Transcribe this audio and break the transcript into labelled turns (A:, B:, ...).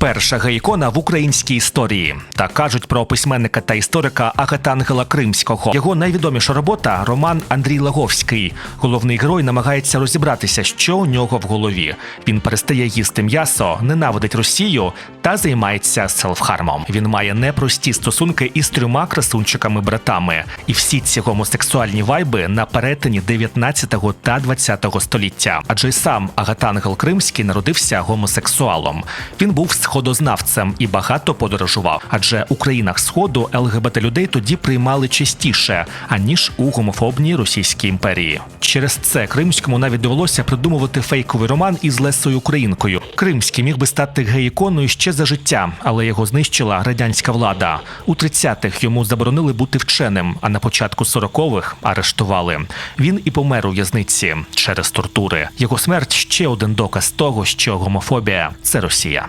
A: Перша гей-ікона в українській історії. Так кажуть про письменника та історика Агатангела Кримського. Його найвідоміша робота роман Андрій Лаговський. Головний герой намагається розібратися, що у нього в голові. Він перестає їсти м'ясо, ненавидить Росію та займається селфхармом. Він має непрості стосунки із трьома красунчиками-братами, і всі ці гомосексуальні вайби на перетині 19 та 20 століття. Адже й сам Агатангел Кримський народився гомосексуалом. Він був сходознавцем і багато подорожував. Адже у країнах сходу ЛГБТ людей тоді приймали частіше аніж у гомофобній Російській імперії. Через це Кримському навіть довелося придумувати фейковий роман із Лесою Українкою. Кримський міг би стати гей-іконою ще за життя, але його знищила радянська влада. У 30-х йому заборонили бути вченим, а на початку 40-х арештували. Він і помер у в'язниці через тортури. Його смерть ще один доказ того, що гомофобія це Росія.